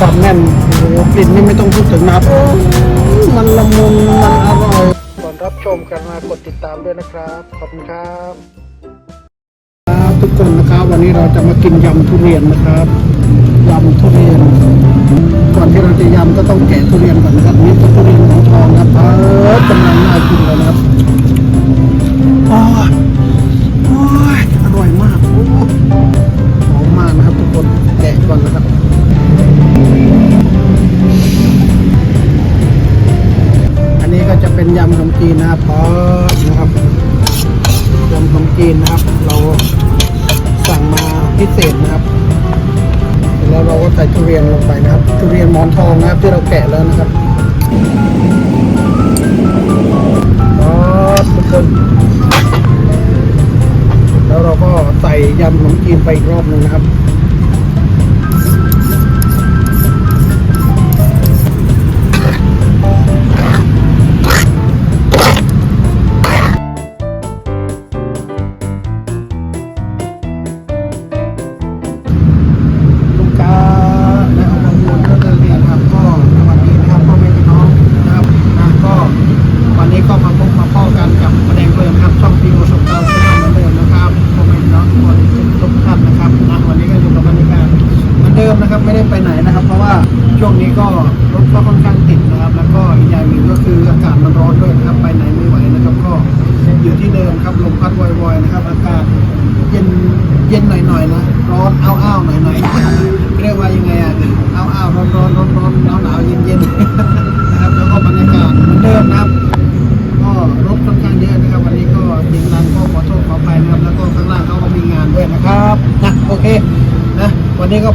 ความแน่นโอ้โหกลิ่นนี่ไม่ต้องพูดถึงนะครับโอ้ยมันละมุนมันอร่อยก่อนรับชมกันมากดติดตามด้วยนะครับ ขอบคุณครับครับทุกคนนะครับ วันนี้เราจะมากินยำทุเรียนนะครับยำทุเรียน ก่อนที่เราจะยำก็ต้องแกะทุเรียนก่อนนะครับนี่เป็นทุเรียนของทองนะครับเออกำลังน่ากินเลยนะครับโอ้ยโอ้ยอร่อยมากโอ้หอมมากนะครับทุกคนแกะก่อนนะครับ เป็นยำขนมจีนนะครับพอนะครับยำขนมจีนนะครับ เราสั่งมาพิเศษนะครับแล้วเราก็ใส่ทุเรียนลงไปนะครับ ทุเรียนหมอนทองนะครับ ที่เราแกะแล้วนะครับครับทุกคนแล้วเราก็ใส่ยำขนมจีนไปอีกรอบหนึงนะครับ วงนี้ก็รถก็ค่อนข้างติดนะครับ แล้วก็อีกอย่างหนึ่งก็คืออากาศมันร้อนด้วยนะครับ ไปไหนไม่ไหวนะครับ ก็อยู่ที่เดิมครับลมพัดวอย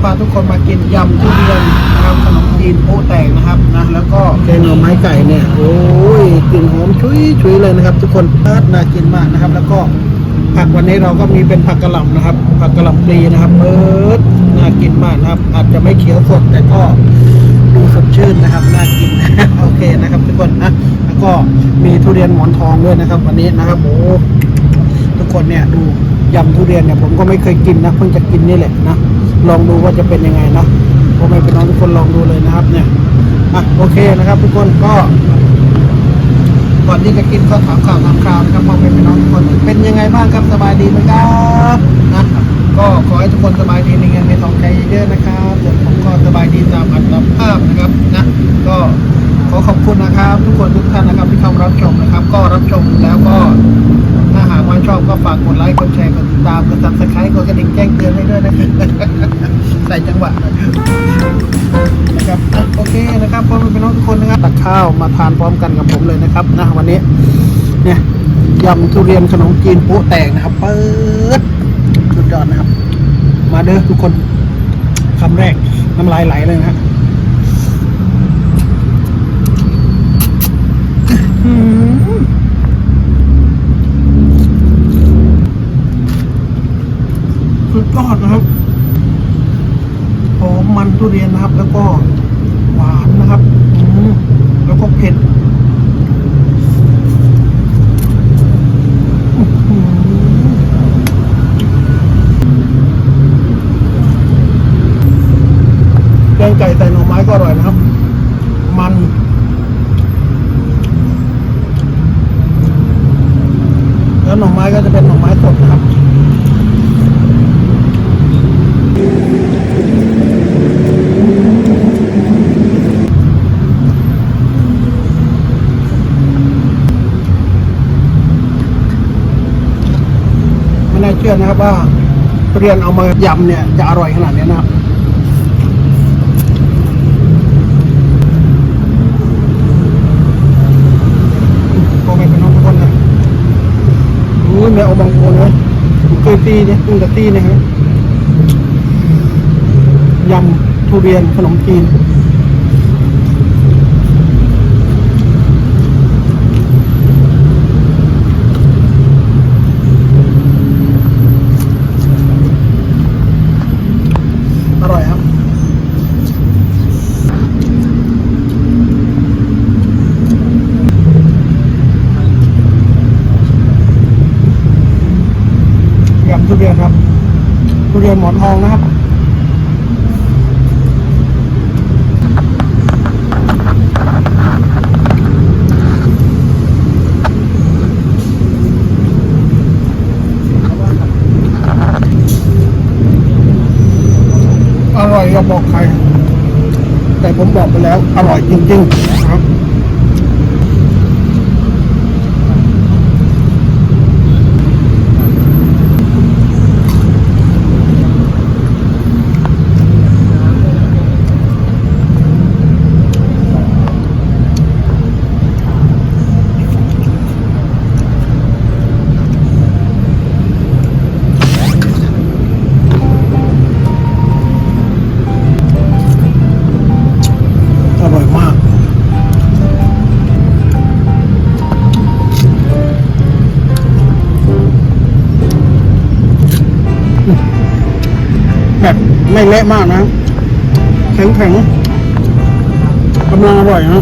พาทุกคนมากินยำทุเรียนนะครับขนมจีนโป๊แตกนะครับนะแล้วก็แกงหน่อไม้ไก่เนี่ยโอ้ยกลิ่นหอมชุยชุยเลยนะครับ ทุกคนน่ากินมากนะครับ แล้วก็ผักวันนี้เราก็มีเป็นผักกระหล่ำนะครับ ผักกระหล่ำปลีนะครับเปิดน่ากินมากนะครับ อาจจะไม่เขียวสดแต่ก็ดูสดชื่นนะครับน่ากินโอเคนะครับ ทุกคนนะแล้วก็มีทุเรียนหมอนทองด้วยนะครับ วันนี้นะครับโอ้ทุกคนเนี่ยดูยำทุเรียนเนี่ยผมก็ไม่เคยกินนะเพิ่งจะกินนี่แหละนะ ลองดูว่าจะเป็นยังไงนะพ่อแม่พี่น้องทุกคนลองดูเลยนะครับเนี่ยอะโอเคนะครับ ทุกคนก็ก่อนที่จะกินก็ถามข่าวถามข่าวนะครับพ่อแม่พี่น้องทุกคนเป็นยังไงบ้างครับสบายดีไหมครับนะก็ขอให้ทุกคนสบายดีในเงินในทองใจเยอะๆนะครับส่วนผมก็สบายดีตามอัตภาพนะครับนะก็ขอขอบคุณนะครับ ทุกคนทุกท่านนะครับที่เข้ารับชมนะครับ ก็รับชมแล้วก็ ถ้าหากว่าชอบก็ฝากกดไลค์ กดแชร์ กดติดตาม กดซับสไครต์กดกระดิ่งแจ้งเตือนให้ด้วยนะครับใส่จังหวะนะครับโอเคนะครับพ่อแม่พี่น้องทุกคนนะครับตักข้าวมาทานพร้อมกันกับผมเลยนะครับนะวันนี้ เนี่ยยำทุเรียนขนมจีนโป๊ะแตกนะครับเปิดสุดยอดนะครับ มาเด้อทุกคนคำแรกน้ำลายไหลเลยนะฮะอื้อหือสุด ยอดนะครับหอมมันทุเรียนนะครับ แล้วก็หวานนะครับอืแล้วก็เผ็ดอื้อหือแกงไก่ใส่หน่อไม้ก็อร่อยนะครับ มันแล้วหน่อไม้ก็จะเป็นหน่อไม้สดนะครับ เชื่อนะครับว่าเรียนเอามายำเนี่ยจะอร่อยขนาดนี้นะครับพ่อแม่พี่น้องทุกคนนะโอ้ยแม่เอาบางคนนะผมเคยตีเนี่ยตึงกับตีนี่ยฮะยำทุเรียนขนมจีน ทุเรียนหมอนทองนะครับอร่อยเราบอกใคร แต่ผมบอกไปแล้ว อร่อยจริงๆนะครับ แบบไม่เละมากนะแข็งแข็งๆกำลังอร่อยนะ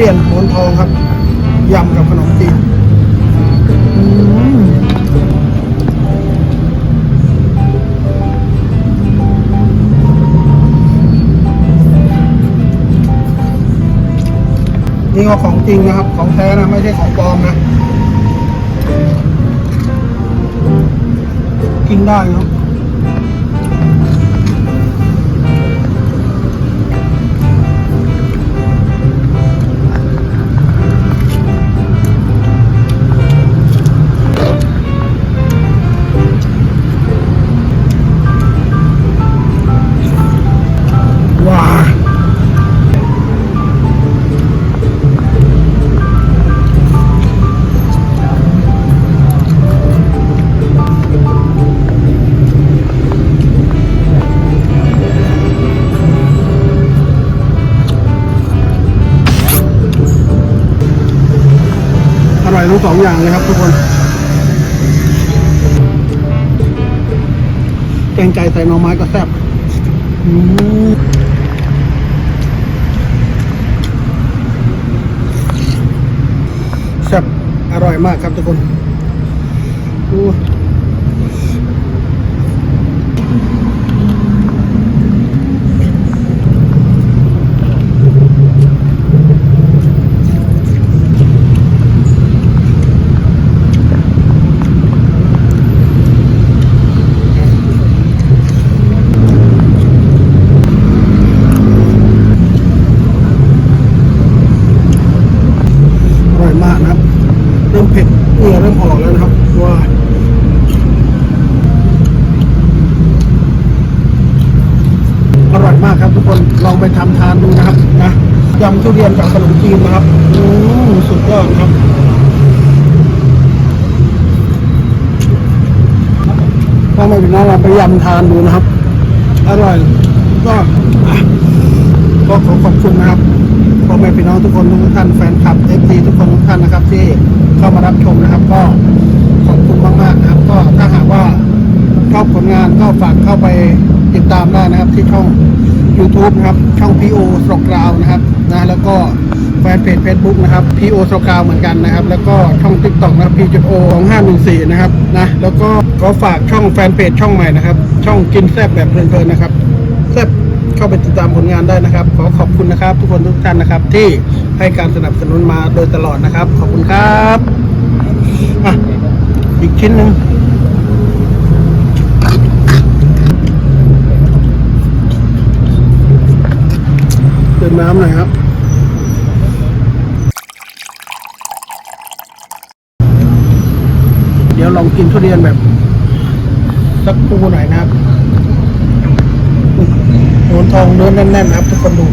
รียนหมอนทองครับยำกับขนมจีนนี่ก็ของจริงนะครับ ของแท้นะ ไม่ใช่ของปลอมนะ กินได้เนา ร่อยทั้งสองอย่างเลยครับทุกคนแกงไก่ใส่หน่อไม้ก็แซ่บแซ่บอร่อยมากครับทุกคนอู้อร่อยมากนะครับ เริ่มเผ็ดเหงื่อเริ่มออกแล้วนะครับว้าอร่อยมากครับทุกคนลองไปทำทานดูนะครับนะยำ ทุเรียนกับขนมจีนนะครับอืมสุดยอดครับถ้าไม่เป็นน้องเราไปยำทานดูนะครับ อร่อยก็ก็ขอขอบคุณนะครับพ่อแม่พี่น้องทุกคนทุกท่านแฟนคลับเอฟซีทุกคนทุกท่านนะครับ ที่เข้ามารับชมนะครับ ก็ขอบคุณมากๆนะครับ ก็ถ้าหากว่าชอบผลงานก็ฝากเข้าไปติดตามได้นะครับที่ช่อง YouTube นะครับ ช่อง PO สตรกราวนะครับนะแล้วก็แฟนเพจ Facebook นะครับ PO สตรกราวเหมือนกันนะครับ แล้วก็ช่อง TikTok นะครับ P.O 2514นะครับนะแล้วก็ขอฝากช่องแฟนเพจช่องใหม่นะครับ ช่องกินแซ่บแบบเพลินๆนะครับแซ่บเข้าไปติดตามผลงานได้นะครับ ขอขอบคุณนะครับ ทุกคนทุกท่านนะครับ ที่ให้การสนับสนุนมาโดยตลอดนะครับ ขอบคุณครับอะอีกชิ้นหนึ่ง เติมน้ำหน่อยครับเดี๋ยวลองกินทุเรียนแบบสักคูหน่อยนะครับโหนทองเนื้อแน่นๆนะครับ ทุกคนดู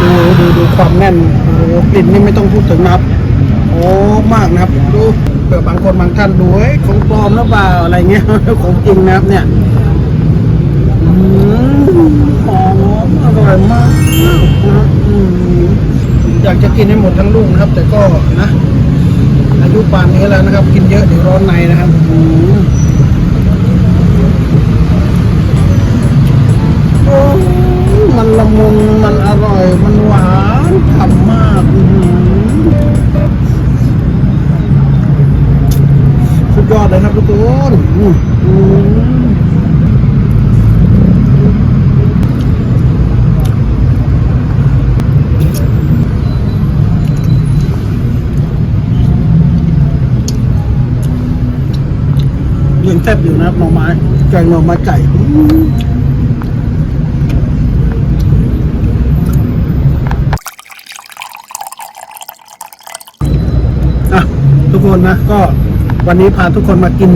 ดูดูดูความแน่นโอ้กลิ่นนี่ไม่ต้องพูดถึงนะครับโอ้มากนะครับดูเผื่อบางคนบางท่านดูเฮ้ยของปลอมหรือเปล่าอะไรเงี้ยของจริงนะครับเนี่ยอืมหอม อร่อยมากนะอืมอยากจะกินให้หมดทั้งลูกนะครับ แต่ก็นะอายุป่านนี้แล้วนะครับ กินเยอะเดี๋ยวร้อนในนะครับอืมโอ้มันละมุนมันอร่อย มันหวานฉ่ำมากอื้อหือสุดยอดเลยครับทุกคนอื้อหือยังแซ่บอยู่นะครับหน่อไม้แกงหน่อไม้ไก่อื้ออะทุกคนนะ ก็วันนี้พาทุกคนมากิน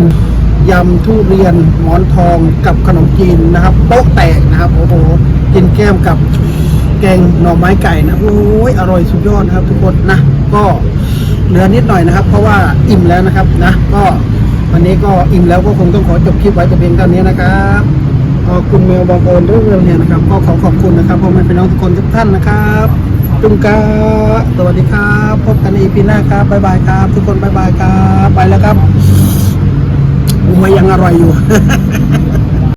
ยำทุเรียนหมอนทองกับขนมจีนนะครับโป๊ะแตกนะครับโอ้โหกินแก้มกับแกงหน่อไม้ไก่นะโอ้ยอร่อยสุดยอดนะครับ ทุกคนนะ ก็เหลือนิดหน่อยนะครับ เพราะว่าอิ่มแล้วนะครับนะ ก็ วันนี้ก็อิ่มแล้วก็คงต้องขอจบคลิปไว้แต่เพียงเท่านี้นะครับขอบคุณเมลบางโอนเรื่องเนี่ยนะครับ ก็ขอขอบคุณนะครับพ่อแม่พี่น้องทุกคนทุกท่านนะครับจุงกาสวัสดีครับ พบกันในอีพีหน้าครับบ๊ายบายครับ ทุกคนบ๊ายบายครับ ไปแล้วครับหัวยยังอร่อยอยู่